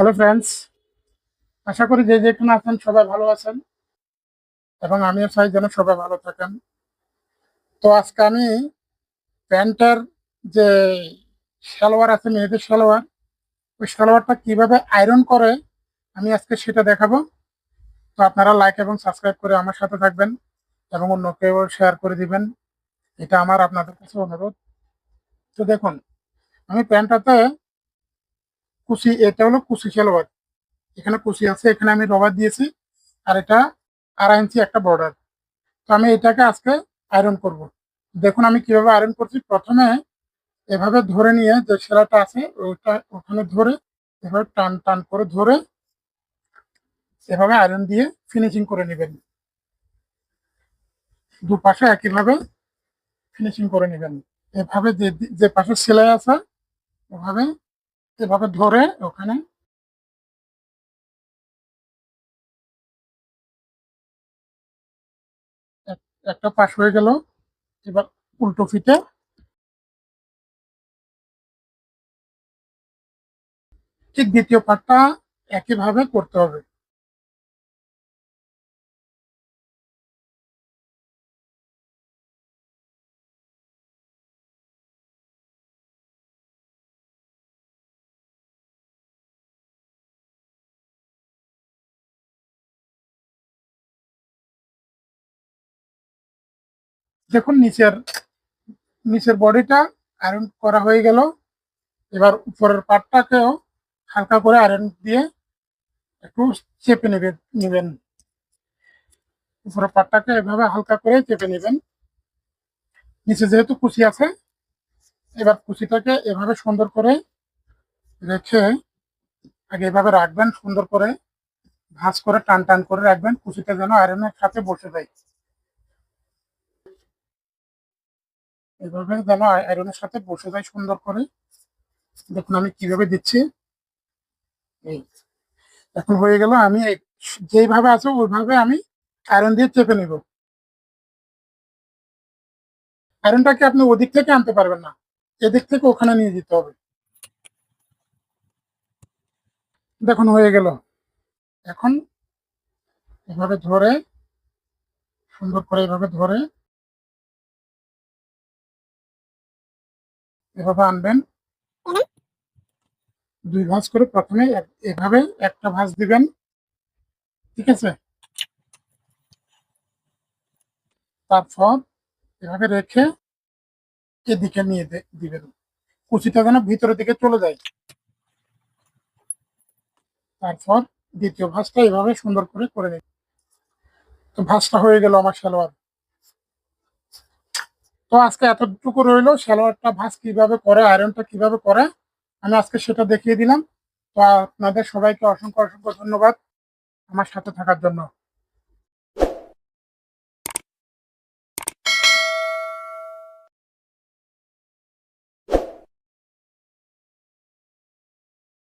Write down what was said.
Hello friends আশা করি যে যেখানে আছেন সবাই ভালো আছেন এবং আমিও চাই যেন সবাই ভালো থাকেন। তো আজকে আমি প্যান্টের যে সালোয়ার আছে মেয়েদের সালোয়ার, ওই সালোয়ারটা কীভাবে আয়রন করে আমি আজকে সেটা দেখাবো। তো আপনারা লাইক এবং সাবস্ক্রাইব করে আমার সাথে থাকবেন এবং অন্যকেও শেয়ার করে দিবেন। এটা আমার আপনাদের কাছে অনুরোধ। তো দেখুন, আমি প্যান্টটাতে কুচি এটা হলো কুচি সালোয়ার এখানে কুচি আছে, এখানে আমি রবার দিয়েছি, আর এটা আড়াই ইঞ্চি একটা বর্ডার তো আমি এটাকে আজকে আয়রন করব। দেখুন আমি কীভাবে আয়রন করছি। প্রথমে এভাবে ধরে নিয়ে যে সেলাটা আছে, ওইটা ওখানে ধরে এভাবে টান টান করে ধরে এভাবে আয়রন দিয়ে ফিনিশিং করে নেবেন। দুপাশে একইভাবে ফিনিশিং করে নেবেন। এভাবে যে যে পাশে সেলাই আছে, ওভাবে এভাবে ধরে ওখানে। এক- একটা পাশ হয়ে গেল, এবার উল্টো ফিতে। ঠিক দ্বিতীয় পাটটা একইভাবে করতে হবে। দেখুন, নিচের নিচের বডিটা আয়রন করা হয়ে গেল। এবার উপরের পাটটাকেও হালকা করে আয়রন দিয়ে একটু চেপে নেবে নেবেন। উপরের পাটটাকে এভাবে হালকা করে চেপে নেবেন। নিচে যেহেতু কুচি আছে, এবার কুচিটাকে এভাবে সুন্দর করে রেখে আগে এভাবে রাখবেন, সুন্দর করে ভাঁজ করে টান টান করে রাখবেন। কুচিটা যেন আয়রনের সাথে বসে যায়। এভাবে যেন আয়রনের সাথে বসে যায় সুন্দর করে। দেখুন আমি কীভাবে দিচ্ছি। এই, এখন হয়ে গেল আমি যেইভাবে আছে ওইভাবে আমি আয়রন দিয়ে চেপে নিব। আয়রনটাকে আপনি ওদিক থেকে আনতে পারবেন না, এদিক থেকে ওখানে নিয়ে যেতে হবে। দেখুন হয়ে গেল। এখন এভাবে ধরে, সুন্দর করে এভাবে ধরে এভাবে আনবেন। দুই ভাঁজ করে প্রথমে এভাবে একটা ভাঁজ দিবেন। ঠিক আছে? তারপর এভাবে রেখে এদিকে নিয়ে দিবেন। কুচিটা যেন ভিতরের দিকে চলে যায়। তারপর দ্বিতীয় ভাঁজটা এভাবে সুন্দর করে করে নেবেন তো ভাঁজটা হয়ে গেল আমার সালোয়ার। তো আজকে এতটুকু রইল, সালোয়ারটা ভাঁজ কীভাবে করে আয়রনটা কীভাবে করে, আমি আজকে সেটা দেখিয়ে দিলাম। তো আপনাদের সবাইকে অসংখ্য অসংখ্য ধন্যবাদ আমার সাথে থাকার জন্য।